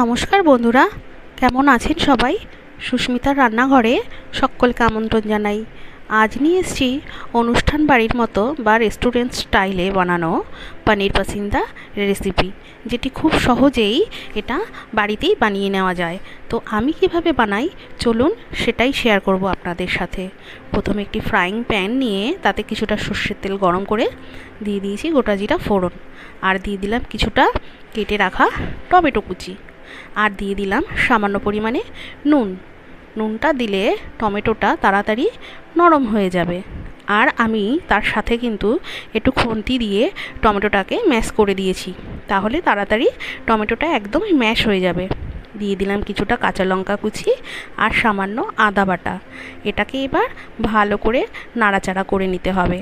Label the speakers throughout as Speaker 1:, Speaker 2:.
Speaker 1: নমস্কার বন্ধুরা, কেমন আছেন সবাই? সুস্মিতার রান্নাঘরে সকলকে আমন্ত্রণ জানাই। আজ নিয়ে এসছি অনুষ্ঠান বাড়ির মতো বা রেস্টুরেন্ট স্টাইলে বানানো পনির পাসিন্দা রেসিপি যেটি খুব সহজেই এটা বাড়িতেই বানিয়ে নেওয়া যায়। তো আমি কীভাবে বানাই? চলুন সেটাই শেয়ার করব আপনাদের সাথে। প্রথমে একটি ফ্রাইং প্যান নিয়ে তাতে কিছুটা সর্ষের তেল গরম করে দিয়ে দিয়েছি গোটা জিরা ফোড়ন। আর দিয়ে দিলাম কিছুটা কেটে রাখা টমেটো কুচি। আর দিয়ে দিলাম সামান্য পরিমাণে নুন। নুনটা দিলে টমেটোটা তাড়াতাড়ি নরম হয়ে যাবে। আর আমি তার সাথে কিন্তু একটু খুন্তি দিয়ে টমেটোটাকে ম্যাশ করে দিয়েছি। তাহলে তাড়াতাড়ি টমেটোটা একদমই ম্যাশ হয়ে যাবে। দিয়ে দিলাম কিছুটা কাঁচা লঙ্কা কুচি আর সামান্য আদা বাটা। এটাকে এবার ভালো করে নাড়াচাড়া করে নিতে হবে,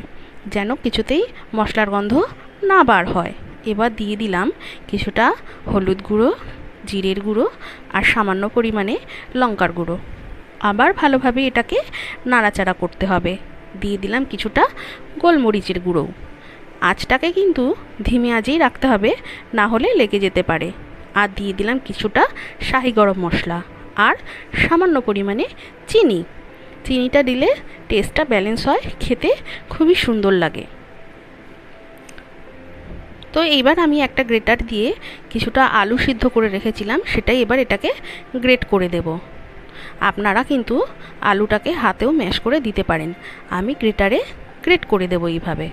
Speaker 1: যেন কিছুতেই মশলার গন্ধ না বার হয়। এবার দিয়ে দিলাম কিছুটা হলুদ গুঁড়ো জিরের গুঁড়ো আর সামান্য পরিমাণে লঙ্কার গুঁড়ো। আবার ভালোভাবে এটাকে নাড়াচাড়া করতে হবে। দিয়ে দিলাম কিছুটা গোলমরিচের গুঁড়ো। আঁচটাকে কিন্তু ধিমে আজেই রাখতে হবে, না হলে লেগে যেতে পারে। আর দিয়ে দিলাম কিছুটা শাহি গরম মশলা আর সামান্য পরিমাণে চিনি। চিনিটা দিলে টেস্টটা ব্যালেন্স হয়, খেতে খুবই সুন্দর লাগে। তো এইবার আমি একটা গ্রেটার দিয়ে কিছুটা আলু সিদ্ধ করে রেখেছিলাম, সেটাই এবার এটাকে গ্রেট করে দেব। আপনারা কিন্তু আলুটাকে হাতেও ম্যাশ করে দিতে পারেন। আমি গ্রেটারে গ্রেট করে দেব এইভাবে।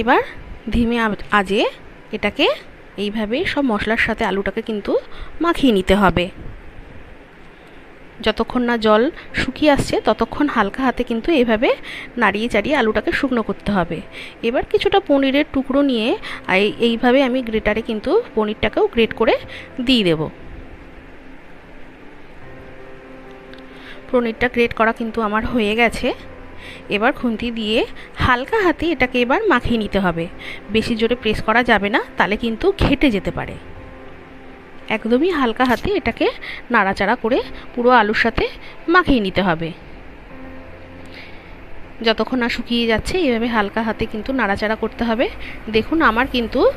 Speaker 1: এবার ধিমে আজে এটাকে এইভাবে সব মশলার সাথে আলুটাকে কিন্তু মাখিয়ে নিতে হবে। যতক্ষণ না জল শুকিয়ে আসছে, ততক্ষণ হালকা হাতে কিন্তু এভাবে নাড়িয়ে চাড়িয়ে আলুটাকে শুকনো করতে হবে। এবার কিছুটা পনিরের টুকরো নিয়ে এইভাবে আমি গ্রেটারে কিন্তু পনিরটাকেও গ্রেট করে দিয়ে দেব। পনিরটা গ্রেট করা কিন্তু আমার হয়ে গেছে। এবার খুন্তি দিয়ে হালকা হাতে এটাকে এবার মাখিয়ে নিতে হবে। বেশি জোরে প্রেস করা যাবে না তাহলে কিন্তু ঘেটে যেতে পারে। একদমই হালকা হাতে এটাকে নাড়াচাড়া করে পুরো আলুর সাথে মাখিয়ে নিতে হবে। যতক্ষণ না শুকিয়ে যাচ্ছে এইভাবে হালকা হাতে কিন্তু নাড়াচাড়া করতে হবে। দেখুন, আমার কিন্তু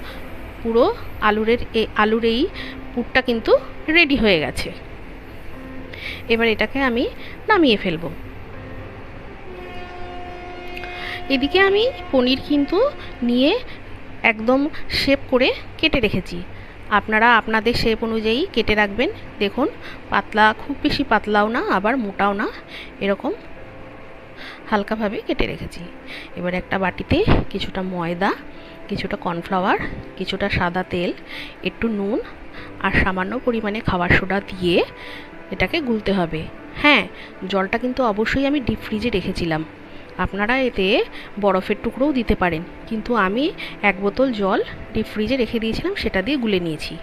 Speaker 1: পুরো আলুরের এই আলুর এই পুরটা কিন্তু রেডি হয়ে গেছে। এবার এটাকে আমি নামিয়ে ফেলব। এদিকে আমি পনির কিন্তু নিয়ে একদম শেপ করে কেটে রেখেছি। আপনারা আপনাদের শেপ অনুযায়ী কেটে রাখবেন। দেখুন, পাতলা, খুব বেশি পাতলাও না, আবার মোটাও না, এরকম হালকাভাবে কেটে রেখেছি। এবার একটা বাটিতে কিছুটা ময়দা, কিছুটা কর্নফ্লাওয়ার, কিছুটা সাদা তেল, একটু নুন আর সামান্য পরিমাণে খাবার সোডা দিয়ে এটাকে গুলতে হবে। হ্যাঁ জলটা কিন্তু অবশ্যই আমি ডিপ ফ্রিজে রেখেছিলাম। আপনারা এতে বরফের টুকরোও দিতে পারেন। কিন্তু আমি এক বোতল জল ডিপ ফ্রিজে রেখে দিয়েছিলাম, সেটা দিয়ে গুলে নিয়েছি।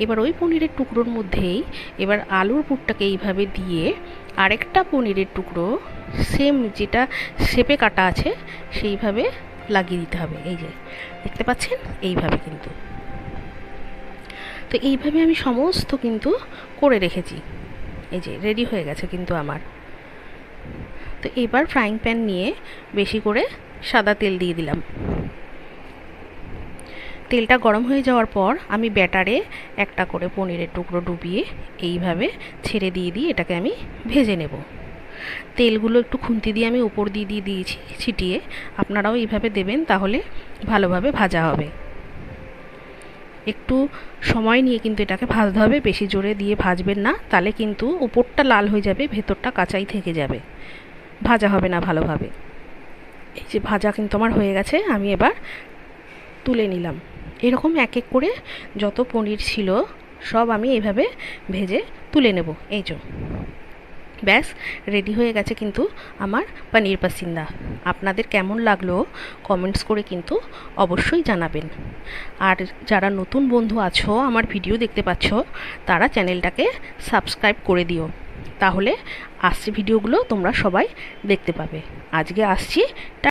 Speaker 1: এবার ওই পনিরের টুকরোর মধ্যেই এবার আলুর পুরটাকে এইভাবে দিয়ে আরেকটা পনিরের টুকরো, সেম যেটা শেপে কাটা আছে, সেইভাবে লাগিয়ে দিতে হবে। এই যে, দেখতে পাচ্ছেন? এইভাবে কিন্তু। তো এইভাবে আমি সমস্ত কিন্তু করে রেখেছি। এই যে রেডি হয়ে গেছে কিন্তু আমার। তো এবার ফ্রাইং প্যান নিয়ে বেশি করে সাদা তেল দিয়ে দিলাম। তেলটা গরম হয়ে যাওয়ার পর আমি ব্যাটারে একটা করে পনিরের টুকরো ডুবিয়ে এইভাবে ছেড়ে দিয়ে দিয়ে এটাকে আমি ভেজে নেব। তেলগুলো একটু খুন্তি দিয়ে আমি উপর দিয়ে দিয়ে দিয়েছি, ছিটিয়ে। আপনারাও এইভাবে দেবেন, তাহলে ভালোভাবে ভাজা হবে। একটু সময় নিয়ে কিন্তু এটাকে ভাজতে হবে, বেশি জোরে দিয়ে ভাজবেন না, তাহলে কিন্তু উপরটা লাল হয়ে যাবে, ভেতরটা কাঁচাই থেকে যাবে। ভাজা হবে না ভালোভাবে। এই যে ভাজা কিন্তু আমার হয়ে গেছে, আমি এবার তুলে নিলাম। এরকম এক এক করে যত পনির ছিল, সব আমি এইভাবে ভেজে তুলে নেব। এই যে। ব্যাস রেডি হয়ে গেছে কিন্তু আমার পনির পাসিন্দা। আপনাদের কেমন লাগল কমেন্টস করে কিন্তু অবশ্যই জানাবেন। আর যারা নতুন বন্ধু আছো, আমার ভিডিও দেখতে পাচ্ছ, তারা চ্যানেলটাকে সাবস্ক্রাইব করে দিও। তাহলে আসছে ভিডিওগুলো তোমরা সবাই দেখতে পাবে। আজকে আসছি